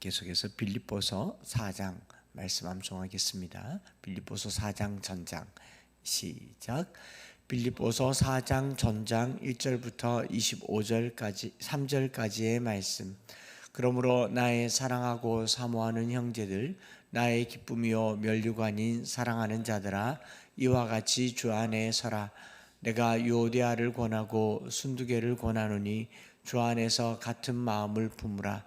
계속해서 빌립보서 4장 말씀 암송하겠습니다. 빌립보서 4장 전장 시작. 빌립보서 4장 전장 1절부터 25절까지 3절까지의 말씀. 그러므로 나의 사랑하고 사모하는 형제들 나의 기쁨이요 멸류관인 사랑하는 자들아 이와 같이 주 안에 서라 내가 요데아를 권하고 순두개를 권하노니 주 안에서 같은 마음을 품으라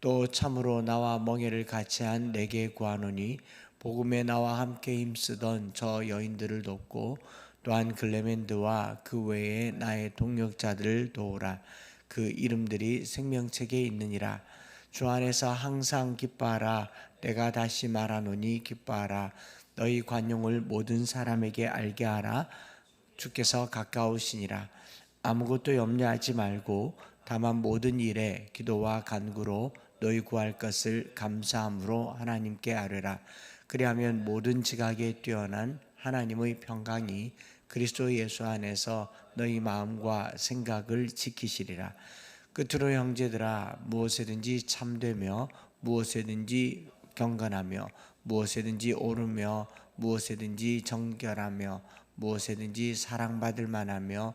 또 참으로 나와 멍에를 같이 한 내게 구하노니 복음에 나와 함께 힘쓰던 저 여인들을 돕고 또한 글레멘드와 그 외에 나의 동역자들을 도우라. 그 이름들이 생명책에 있느니라. 주 안에서 항상 기뻐하라. 내가 다시 말하노니 기뻐하라. 너희 관용을 모든 사람에게 알게 하라. 주께서 가까우시니라. 아무것도 염려하지 말고 다만 모든 일에 기도와 간구로 너희 구할 것을 감사함으로 하나님께 아뢰라. 그리하면 모든 지각에 뛰어난 하나님의 평강이 그리스도 예수 안에서 너희 마음과 생각을 지키시리라. 끝으로 형제들아 무엇에든지 참되며 무엇에든지 경건하며 무엇에든지 오르며 무엇에든지 정결하며 무엇에든지 사랑받을 만하며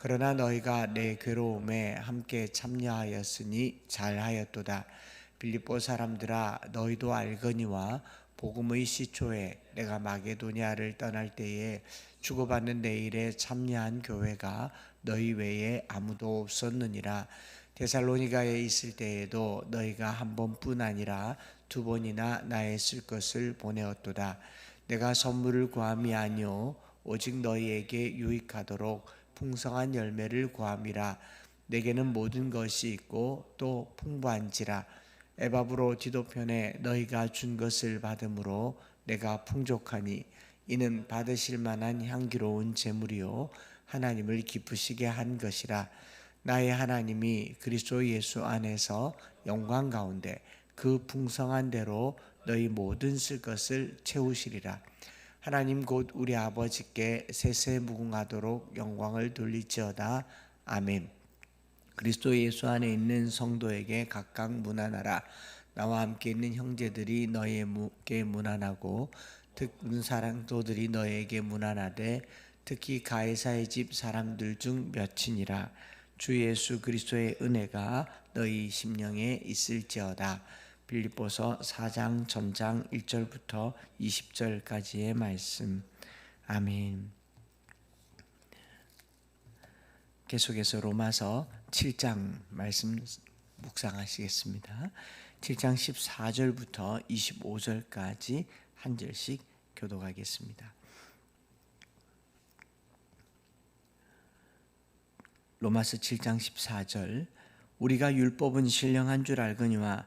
그러나 너희가 내 괴로움에 함께 참여하였으니 잘하였도다. 빌립보 사람들아 너희도 알거니와 복음의 시초에 내가 마게도니아를 떠날 때에 주고받는 내 일에 참여한 교회가 너희 외에 아무도 없었느니라. 데살로니가에 있을 때에도 너희가 한 번뿐 아니라 두 번이나 나의 쓸 것을 보내었도다. 내가 선물을 구함이 아니요 오직 너희에게 유익하도록 풍성한 열매를 구함이라. 내게는 모든 것이 있고 또 풍부한지라. 에바브로 디도편에 너희가 준 것을 받음으로 내가 풍족하니 이는 받으실 만한 향기로운 제물이요 하나님을 기쁘시게 한 것이라. 나의 하나님이 그리스도 예수 안에서 영광 가운데 그 풍성한 대로 너희 모든 쓸 것을 채우시리라 하나님 곧 우리 아버지께 세세 무궁하도록 영광을 돌리지어다 아멘 그리스도 예수 안에 있는 성도에게 각각 문안하라. 나와 함께 있는 형제들이 너희에게 문안하고 특은 사랑도들이 너희에게 문안하되 특히 가이사의 집 사람들 중 몇이니라. 주 예수 그리스도의 은혜가 너희 심령에 있을지어다. 빌립보서 4장 전장 1절부터 20절까지의 말씀. 아멘. 계속해서 로마서 7장 말씀 묵상하시겠습니다. 7장 14절부터 25절까지 한 절씩 교독하겠습니다. 로마서 7장 14절 우리가 율법은 신령한 줄 알거니와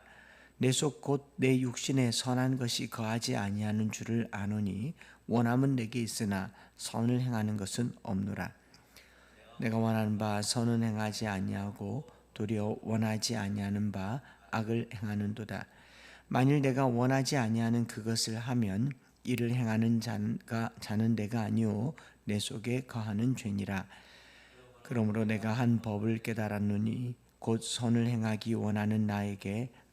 내 속 곧 내 육신에 선한 것이 거하지 아니하는 줄을 아노니 원함은 내게 있으나 선을 행하는 것은 없노라. 내가 원하는 바 선은 행하지 아니하고 도리어 원하지 아니하는 바 악을 행하는도다. 만일 내가 원하지 아니하는 그것을 하면 이를 행하는 자가 자는 내가 아니요 내 속에 거하는 죄니라. 그러므로 내가 한 법을 깨달았노니 곧 선을 행하기 원하는 나에게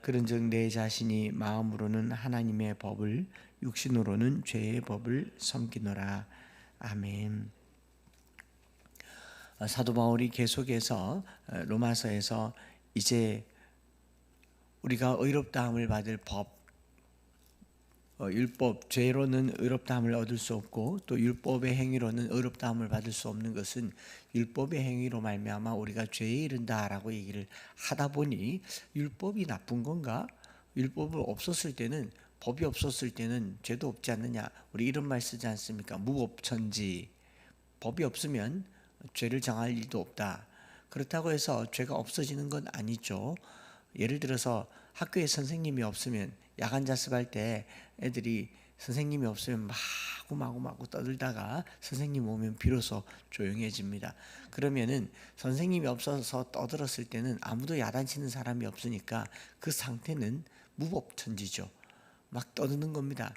그런즉 내 자신이 마음으로는 하나님의 법을 육신으로는 죄의 법을 섬기노라. 아멘. 어, 사도 바울이 계속해서 어, 로마서에서 이제 우리가 의롭다함을 받을 법 어, 율법 죄로는 의롭다함을 얻을 수 없고 또 율법의 행위로는 의롭다함을 받을 수 없는 것은 율법의 행위로 말미암아 우리가 죄에 이른다라고 얘기를 하다 보니 율법이 나쁜 건가? 율법을 없었을 때는 법이 없었을 때는 죄도 없지 않느냐? 우리 이런 말 쓰지 않습니까? 무법천지 법이 없으면 죄를 정할 일도 없다. 그렇다고 해서 죄가 없어지는 건 아니죠. 예를 들어서 학교에 선생님이 없으면 야간 자습할 때 애들이 선생님이 없으면 마구 마구 마구 떠들다가 선생님 오면 비로소 조용해집니다. 그러면은 선생님이 없어서 떠들었을 때는 아무도 야단치는 사람이 없으니까 그 상태는 무법천지죠. 막 떠드는 겁니다.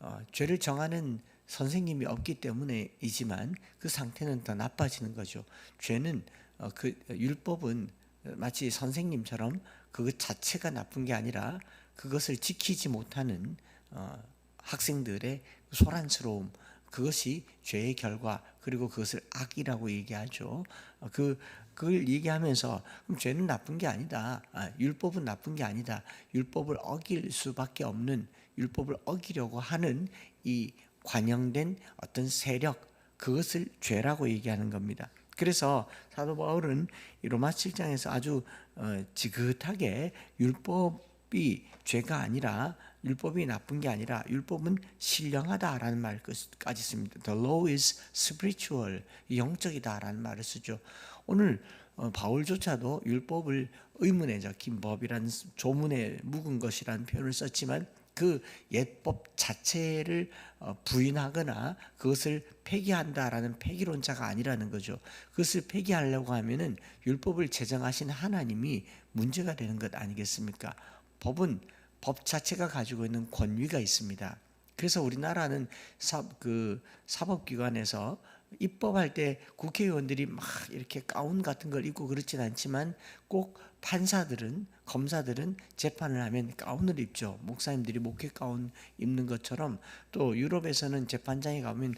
어, 죄를 정하는 선생님이 없기 때문에이지만 그 상태는 더 나빠지는 거죠. 죄는 어, 그 율법은 마치 선생님처럼 그것 자체가 나쁜 게 아니라 그것을 지키지 못하는 어, 학생들의 소란스러움 그것이 죄의 결과 그리고 그것을 악이라고 얘기하죠. 어, 그 그걸 얘기하면서 그럼 죄는 나쁜 게 아니다. 아, 율법은 나쁜 게 아니다. 율법을 어길 수밖에 없는 율법을 어기려고 하는 이 관영된 어떤 세력 그것을 죄라고 얘기하는 겁니다. 그래서 사도 바울은 이 로마 7장에서 아주 어, 지긋하게 율법 이 죄가 아니라 율법이 나쁜 게 아니라 율법은 신령하다라는 말까지 씁니다. The law is spiritual, 영적이다라는 말을 쓰죠. 오늘 어, 바울조차도 율법을 의문에 적힌 법이라는 조문에 묵은 것이라는 표현을 썼지만 그 옛법 자체를 어, 부인하거나 그것을 폐기한다라는 폐기론자가 아니라는 거죠. 그것을 폐기하려고 하면은 율법을 제정하신 하나님이 문제가 되는 것 아니겠습니까? 법은 법 자체가 가지고 있는 권위가 있습니다. 그래서 우리나라는 사, 그 사법기관에서 입법할 때 국회의원들이 막 이렇게 가운 같은 걸 입고 그렇진 않지만 꼭 판사들은 검사들은 재판을 하면 가운을 입죠. 목사님들이 목회 가운 입는 것처럼 또 유럽에서는 재판장에 가면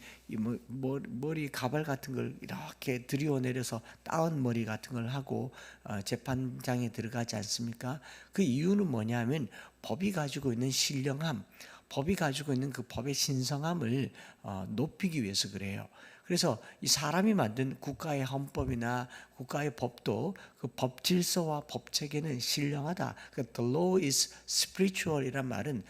머리 가발 같은 걸 이렇게 들이워 내려서 따은 머리 같은 걸 하고 어, 재판장에 들어가지 않습니까? 그 이유는 뭐냐면 법이 가지고 있는 신령함, 법이 가지고 있는 그 법의 신성함을 어, 높이기 위해서 그래요. 그래서 이 사람이 만든 국가의 헌법이나 국가의 법도 그 법 질서와 법 체계는 신령하다. 그 the law is spiritual이란 말은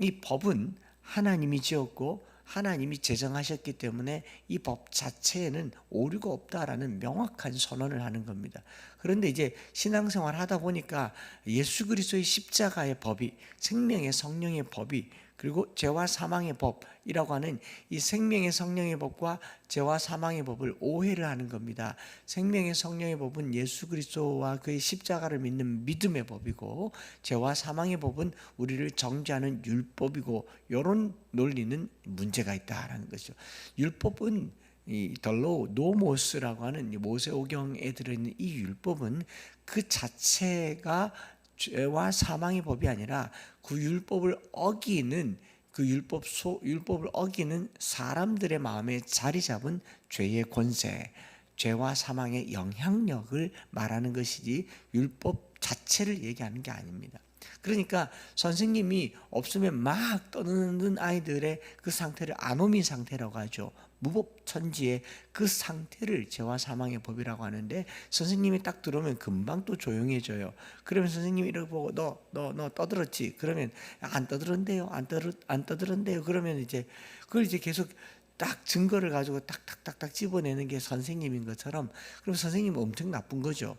이 법은 하나님이 지었고 하나님이 제정하셨기 때문에 이 법 자체에는 오류가 없다라는 명확한 선언을 하는 겁니다. 그런데 이제 신앙생활 하다 보니까 예수 그리스도의 십자가의 법이 생명의 성령의 법이 그리고 죄와 사망의 법이라고 하는 이 생명의 성령의 법과 죄와 사망의 법을 오해를 하는 겁니다. 생명의 성령의 법은 예수 그리스도와 그의 십자가를 믿는 믿음의 법이고 죄와 사망의 법은 우리를 정죄하는 율법이고 이런 논리는 문제가 있다라는 것이죠. 율법은 이 덜로 노모스라고 하는 모세오경에 들어있는 이 율법은 그 자체가 죄와 사망의 법이 아니라 그 율법을 어기는 그 율법 소 율법을 어기는 사람들의 마음에 자리 잡은 죄의 권세, 죄와 사망의 영향력을 말하는 것이지 율법 자체를 얘기하는 게 아닙니다. 그러니까 선생님이 없으면 막 떠드는 아이들의 그 상태를 아노미 상태라고 하죠. 무법천지의 그 상태를 죄와 사망의 법이라고 하는데 선생님이 딱 들어오면 금방 또 조용해져요. 그러면 선생님이 이렇게 보고 너 너 너 떠들었지? 그러면 안 떠들었대요. 안 떠들 안 떠들었대요. 그러면 이제 그걸 이제 계속 딱 증거를 가지고 딱딱딱딱 집어내는 게 선생님인 것처럼 그럼 선생님은 엄청 나쁜 거죠.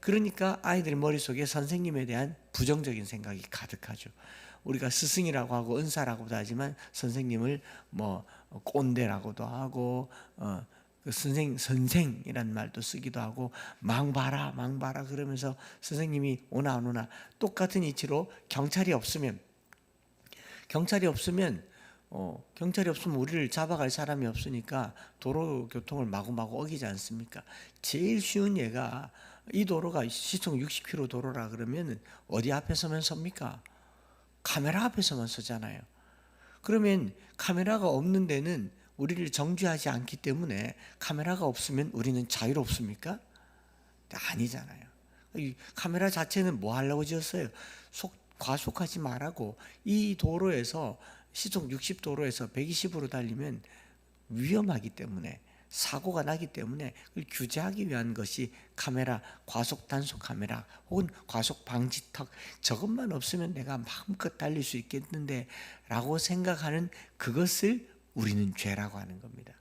그러니까 아이들 머릿속에 선생님에 대한 부정적인 생각이 가득하죠. 우리가 스승이라고 하고 은사라고도 하지만 선생님을 뭐 꼰대라고도 하고 어, 그 선생 선생이란 말도 쓰기도 하고 망봐라 망봐라 그러면서 선생님이 오나 안 오나 똑같은 이치로 경찰이 없으면 경찰이 없으면 어, 경찰이 없으면 우리를 잡아갈 사람이 없으니까 도로 교통을 마구마구 어기지 않습니까? 제일 쉬운 예가 이 도로가 시속 60km 도로라 그러면 어디 앞에서만 섭니까? 카메라 앞에서만 서잖아요. 그러면 카메라가 없는 데는 우리를 정죄하지 않기 때문에 카메라가 없으면 우리는 자유롭습니까? 아니잖아요. 이 카메라 자체는 뭐 하려고 지었어요? 속 과속하지 말라고 이 도로에서 시속 60 도로에서 120으로 달리면 위험하기 때문에 사고가 나기 때문에 그걸 규제하기 위한 것이 카메라 과속 단속 카메라 혹은 과속 방지턱 저것만 없으면 내가 마음껏 달릴 수 있겠는데라고 생각하는 그것을 우리는 죄라고 하는 겁니다.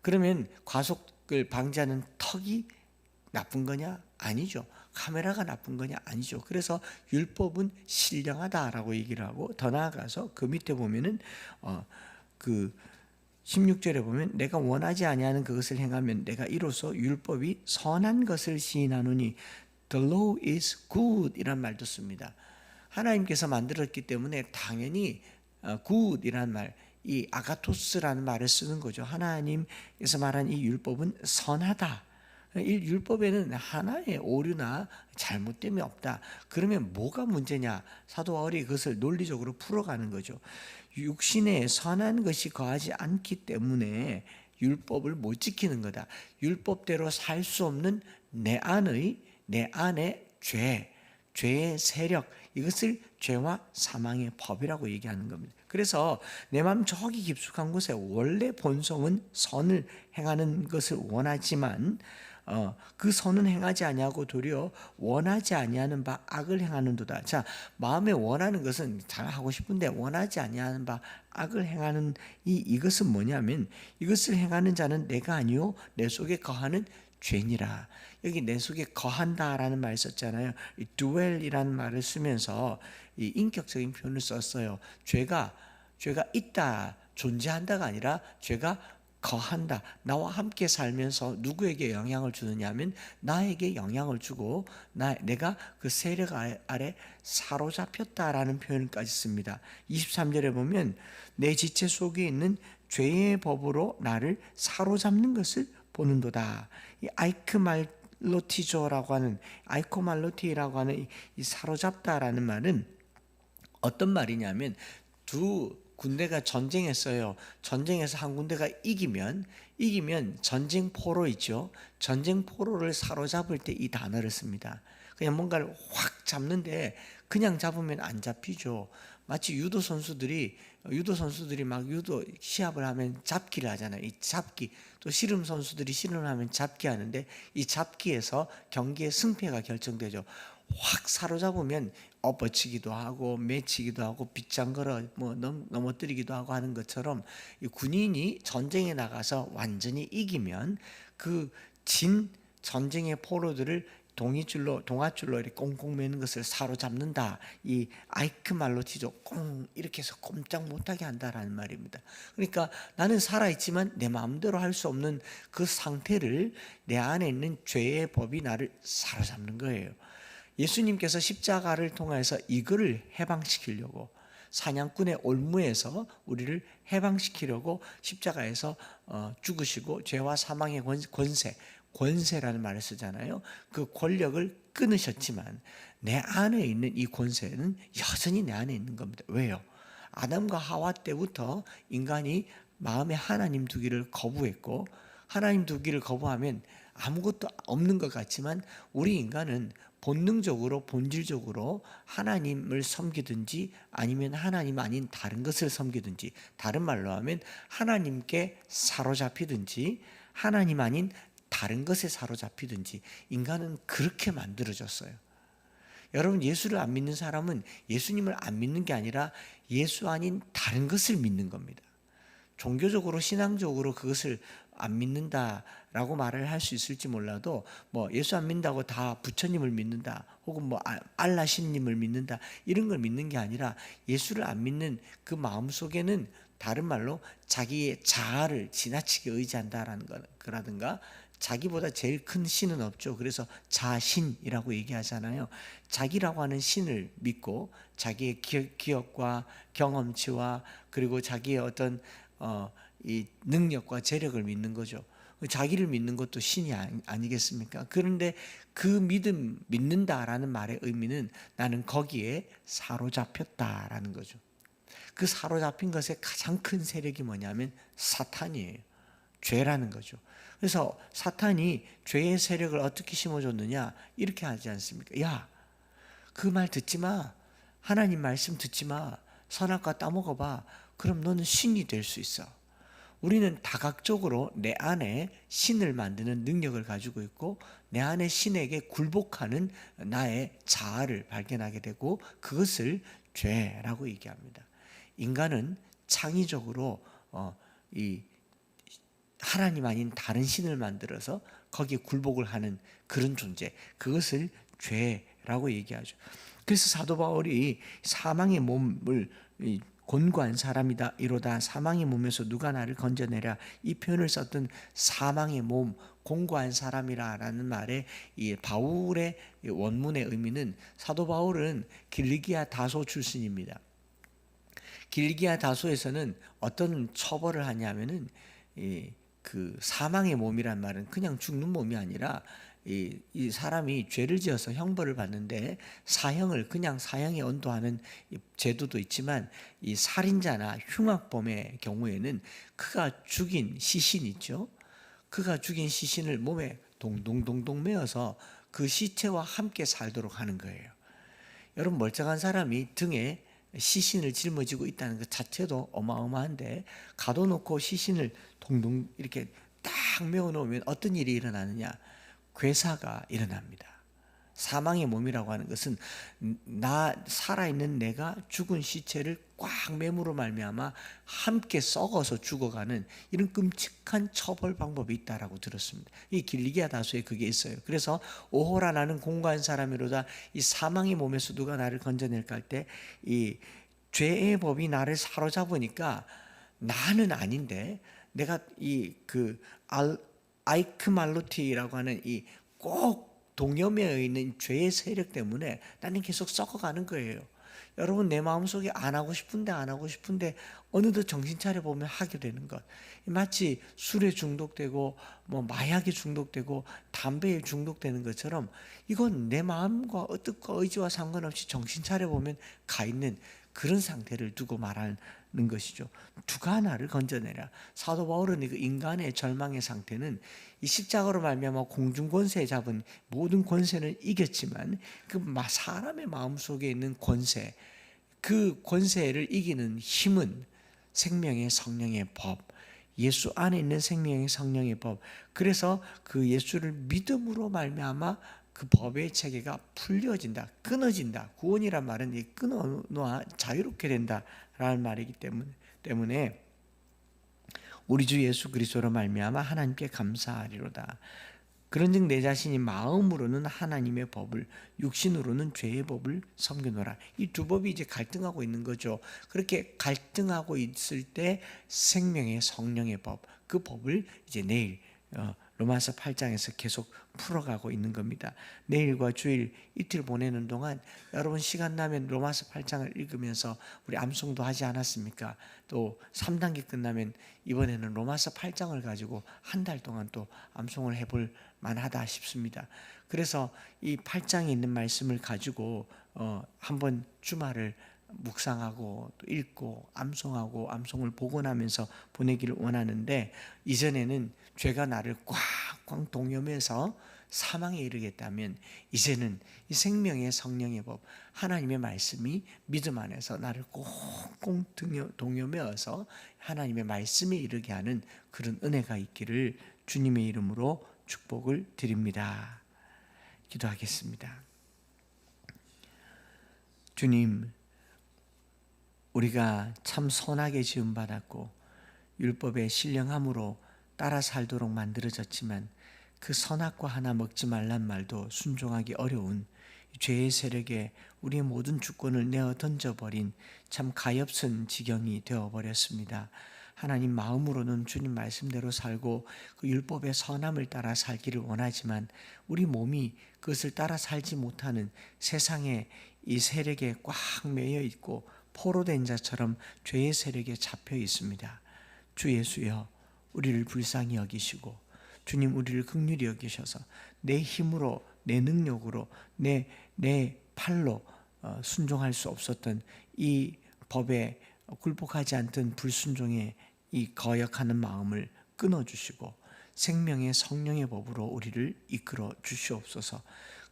그러면 과속을 방지하는 턱이 나쁜 거냐? 아니죠. 카메라가 나쁜 거냐? 아니죠. 그래서 율법은 신령하다라고 얘기를 하고 더 나아가서 그 밑에 보면은 어 그 16절에 보면 내가 원하지 아니하는 그것을 행하면 내가 이로써 율법이 선한 것을 시인하노니 the law is good 이란 말도 씁니다. 하나님께서 만들었기 때문에 당연히 어, good이란 말, 이 아가토스라는 말을 쓰는 거죠. 하나님께서 말한 이 율법은 선하다. 이 율법에는 하나의 오류나 잘못됨이 없다. 그러면 뭐가 문제냐? 사도 바울이 그것을 논리적으로 풀어가는 거죠. 육신에 선한 것이 거하지 않기 때문에 율법을 못 지키는 거다. 율법대로 살 수 없는 내 안의 내 안의 죄, 죄의 세력 이것을 죄와 사망의 법이라고 얘기하는 겁니다. 그래서 내 마음 저기 깊숙한 곳에 원래 본성은 선을 행하는 것을 원하지만 어, 그 선은 행하지 아니하고 도리어 원하지 아니하는 바 악을 행하는도다. 자, 마음에 원하는 것은 잘 하고 싶은데 원하지 아니하는 바 악을 행하는 이 이것은 뭐냐면 이것을 행하는 자는 내가 아니요 내 속에 거하는 죄니라. 여기 내 속에 거한다라는 말 썼잖아요. 이 dwell이라는 말을 쓰면서 이 인격적인 표현을 썼어요. 죄가 죄가 있다 존재한다가 아니라 죄가 거한다. 나와 함께 살면서 누구에게 영향을 주느냐면 나에게 영향을 주고 나 내가 그 세력 아래 사로잡혔다라는 표현까지 씁니다. 23절에 보면 내 지체 속에 있는 죄의 법으로 나를 사로잡는 것을 보는도다. 이 아이크말로티조라고 하는 아이코말로티라고 하는 이 사로잡다라는 말은 어떤 말이냐면 두 군대가 전쟁했어요. 전쟁에서 한 군대가 이기면 이기면 전쟁 포로 있죠. 전쟁 포로를 사로잡을 때 이 단어를 씁니다. 그냥 뭔가를 확 잡는데 그냥 잡으면 안 잡히죠. 마치 유도 선수들이 유도 선수들이 막 유도 시합을 하면 잡기를 하잖아요. 이 잡기 또 씨름 선수들이 씨름을 하면 잡기 하는데 이 잡기에서 경기의 승패가 결정되죠. 확 사로잡으면 엎어치기도 하고 매치기도 하고 빗장 걸어 뭐 넘, 넘어뜨리기도 하고 하는 것처럼 이 군인이 전쟁에 나가서 완전히 이기면 그 진 전쟁의 포로들을 동이줄로 동아줄로 이렇게 꽁꽁 매는 것을 사로잡는다. 이 아이크 말로 치죠. 꽁 이렇게 해서 꼼짝 못하게 한다라는 말입니다. 그러니까 나는 살아 있지만 내 마음대로 할 수 없는 그 상태를 내 안에 있는 죄의 법이 나를 사로잡는 거예요. 예수님께서 십자가를 통해서 이거를 해방시키려고 사냥꾼의 올무에서 우리를 해방시키려고 십자가에서 어, 죽으시고 죄와 사망의 권세, 권세라는 말을 쓰잖아요. 그 권력을 끊으셨지만 내 안에 있는 이 권세는 여전히 내 안에 있는 겁니다. 왜요? 아담과 하와 때부터 인간이 마음에 하나님 두기를 거부했고 하나님 두기를 거부하면 아무것도 없는 것 같지만 우리 인간은 본능적으로 본질적으로 하나님을 섬기든지 아니면 하나님 아닌 다른 것을 섬기든지 다른 말로 하면 하나님께 사로잡히든지 하나님 아닌 다른 것에 사로잡히든지 인간은 그렇게 만들어졌어요. 여러분 예수를 안 믿는 사람은 예수님을 안 믿는 게 아니라 예수 아닌 다른 것을 믿는 겁니다. 종교적으로 신앙적으로 그것을 안 믿는다라고 말을 할 수 있을지 몰라도 뭐 예수 안 믿는다고 다 부처님을 믿는다 혹은 뭐 아- 알라 신님을 믿는다 이런 걸 믿는 게 아니라 예수를 안 믿는 그 마음 속에는 다른 말로 자기의 자아를 지나치게 의지한다라는 거라든가 자기보다 제일 큰 신은 없죠. 그래서 자신이라고 얘기하잖아요. 자기라고 하는 신을 믿고 자기의 기- 기억과 경험치와 그리고 자기의 어떤 어, 이 능력과 재력을 믿는 거죠. 자기를 믿는 것도 신이 아니- 아니겠습니까? 그런데 그 믿음 믿는다라는 말의 의미는 나는 거기에 사로잡혔다라는 거죠. 그 사로잡힌 것의 가장 큰 세력이 뭐냐면 사탄이에요. 죄라는 거죠. 그래서 사탄이 죄의 세력을 어떻게 심어줬느냐 이렇게 하지 않습니까? 야, 그 말 듣지 마. 하나님 말씀 듣지 마. 선악과 따먹어봐. 그럼 너는 신이 될 수 있어. 우리는 다각적으로 내 안에 신을 만드는 능력을 가지고 있고 내 안에 신에게 굴복하는 나의 자아를 발견하게 되고 그것을 죄라고 얘기합니다. 인간은 창의적으로 어, 이 하나님 아닌 다른 신을 만들어서 거기에 굴복을 하는 그런 존재. 그것을 죄라고 얘기하죠. 그래서 사도 바울이 사망의 몸을 이 곤고한 사람이다 이로다 사망의 몸에서 누가 나를 건져내랴 이 표현을 썼던 사망의 몸 공고한 사람이라라는 말에 이 바울의 이 원문의 의미는 사도 바울은 길리기아 다소 출신입니다. 길기아 다소에서는 어떤 처벌을 하냐면은 이 그 사망의 몸이란 말은 그냥 죽는 몸이 아니라 이, 이 사람이 죄를 지어서 형벌을 받는데 사형을 그냥 사형에 언도하는 이 제도도 있지만 이 살인자나 흉악범의 경우에는 그가 죽인 시신 있죠. 그가 죽인 시신을 몸에 동동동동 메어서 그 시체와 함께 살도록 하는 거예요. 여러분 멀쩡한 사람이 등에 시신을 짊어지고 있다는 것 자체도 어마어마한데 가둬놓고 시신을 동동 이렇게 딱 메어 놓으면 어떤 일이 일어나느냐? 괴사가 일어납니다. 사망의 몸이라고 하는 것은 나 살아있는 내가 죽은 시체를 꽉 매무로 말미암아 함께 썩어서 죽어가는 이런 끔찍한 처벌 방법이 있다라고 들었습니다. 이 길리기아 다수에 그게 있어요. 그래서 오호라 나는 공고한 사람이로다 이 사망의 몸에서 누가 나를 건져낼까 할 때 이 죄의 법이 나를 사로잡으니까 나는 아닌데 내가 이 그 아이크말로티라고 하는 이 꼭 동여매어 있는 죄의 세력 때문에 나는 계속 썩어가는 거예요. 여러분 내 마음속에 안 하고 싶은데 안 하고 싶은데 어느덧 정신 차려 보면 하게 되는 것. 마치 술에 중독되고 뭐 마약에 중독되고 담배에 중독되는 것처럼 이건 내 마음과 뜻과 의지와 상관없이 정신 차려 보면 가 있는 그런 상태를 두고 말하 는 것이죠. 누가 나를 건져내라. 사도 바울은 그 인간의 절망의 상태는 이 십자가로 말미암아 공중 권세에 잡은 모든 권세는 이겼지만 그 사람의 마음 속에 있는 권세, 그 권세를 이기는 힘은 생명의 성령의 법, 예수 안에 있는 생명의 성령의 법. 그래서 그 예수를 믿음으로 말미암아 그 법의 체계가 풀려진다, 끊어진다. 구원이란 말은 이 끊어 놓아 자유롭게 된다 라는 말이기 때문에 때문에 우리 주 예수 그리스도로 말미암아 하나님께 감사하리로다. 그런즉 내 자신이 마음으로는 하나님의 법을 육신으로는 죄의 법을 섬기노라. 이 두 법이 이제 갈등하고 있는 거죠. 그렇게 갈등하고 있을 때 생명의 성령의 법, 그 법을 이제 내일 어, 로마서 8장에서 계속 풀어가고 있는 겁니다. 내일과 주일 이틀 보내는 동안 여러분 시간 나면 로마서 8장을 읽으면서 우리 암송도 하지 않았습니까? 또 3단계 끝나면 이번에는 로마서 8장을 가지고 한 달 동안 또 암송을 해볼 만하다 싶습니다. 그래서 이 8장에 있는 말씀을 가지고 어, 한번 주말을 묵상하고 또 읽고 암송하고 암송을 복원하면서 보내기를 원하는데 이전에는 죄가 나를 꽉꽉 동여매서 사망에 이르겠다면 이제는 이 생명의 성령의 법 하나님의 말씀이 믿음 안에서 나를 꽁꽁 동여매어서 하나님의 말씀에 이르게 하는 그런 은혜가 있기를 주님의 이름으로 축복을 드립니다. 기도하겠습니다. 주님 우리가 참 선하게 지음 받았고 율법의 신령함으로 따라 살도록 만들어졌지만 그 선악과 하나 먹지 말란 말도 순종하기 어려운 죄의 세력에 우리의 모든 주권을 내어 던져버린 참 가엾은 지경이 되어버렸습니다. 하나님 마음으로는 주님 말씀대로 살고 그 율법의 선함을 따라 살기를 원하지만 우리 몸이 그것을 따라 살지 못하는 세상의 이 세력에 꽉 매여 있고 포로된 자처럼 죄의 세력에 잡혀 있습니다. 주 예수여 우리를 불쌍히 여기시고 주님 우리를 극률히 여기셔서 내 힘으로 내 능력으로 내 내 팔로 어, 순종할 수 없었던 이 법에 굴복하지 않던 불순종의 이 거역하는 마음을 끊어 주시고 생명의 성령의 법으로 우리를 이끌어 주시옵소서.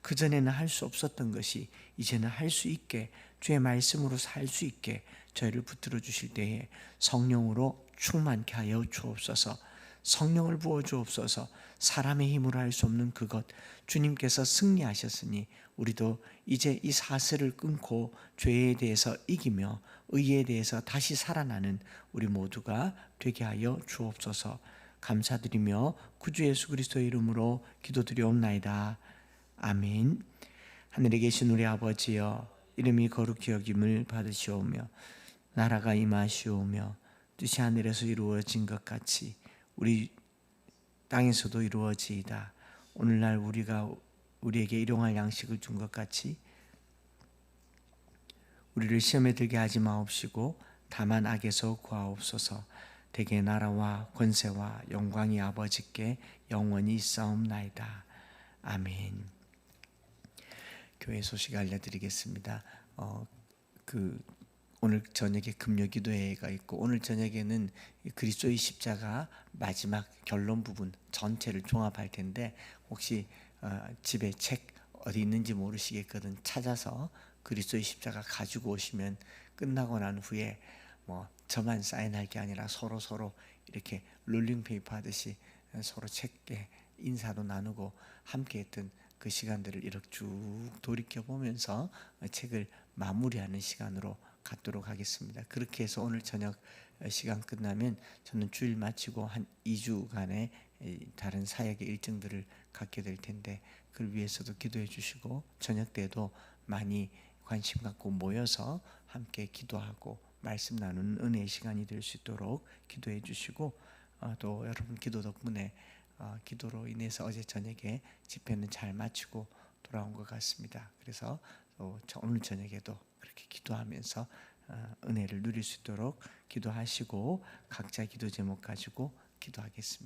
그 전에는 할 수 없었던 것이 이제는 할 수 있게 주의 말씀으로 살 수 있게 저희를 붙들어 주실 때에 성령으로 충만케 하여 주옵소서. 성령을 부어 주옵소서. 사람의 힘으로 할 수 없는 그것 주님께서 승리하셨으니 우리도 이제 이 사슬을 끊고 죄에 대해서 이기며 의에 대해서 다시 살아나는 우리 모두가 되게 하여 주옵소서. 감사드리며 구주 예수 그리스도의 이름으로 기도드리옵나이다. 아멘. 하늘에 계신 우리 아버지여 이름이 거룩히 여김을 받으시오며 나라가 임하시오며 뜻이 하늘에서 이루어진 것 같이 우리 땅에서도 이루어지이다. 오늘날 우리가 우리에게 일용할 양식을 준 것 같이 우리를 시험에 들게 하지 마옵시고 다만 악에서 구하옵소서. 대개 나라와 권세와 영광이 아버지께 영원히 있사옵나이다. 아멘. 교회 소식 알려드리겠습니다. 어, 그 오늘 저녁에 금요기도회가 있고 오늘 저녁에는 그리스도의 십자가 마지막 결론 부분 전체를 종합할 텐데 혹시 어, 집에 책 어디 있는지 모르시겠거든 찾아서 그리스도의 십자가 가지고 오시면 끝나고 난 후에 뭐 저만 사인할 게 아니라 서로 서로 이렇게 롤링 페이퍼 하듯이 서로 책에 인사도 나누고 함께했던 그 시간들을 이렇게 쭉 돌이켜 보면서 책을 마무리하는 시간으로 갖도록 하겠습니다. 그렇게 해서 오늘 저녁 시간 끝나면 저는 주일 마치고 한 2주간의 다른 사역의 일정들을 갖게 될 텐데 그를 위해서도 기도해 주시고 저녁 때도 많이 관심 갖고 모여서 함께 기도하고 말씀 나누는 은혜의 시간이 될 수 있도록 기도해 주시고 어, 또 여러분 기도 덕분에 어, 기도로 인해서 어제 저녁에 집회는 잘 마치고 돌아온 것 같습니다. 그래서 또 오늘 저녁에도 그렇게 기도하면서 어, 은혜를 누릴 수 있도록 기도하시고 각자 기도 제목 가지고 기도하겠습니다.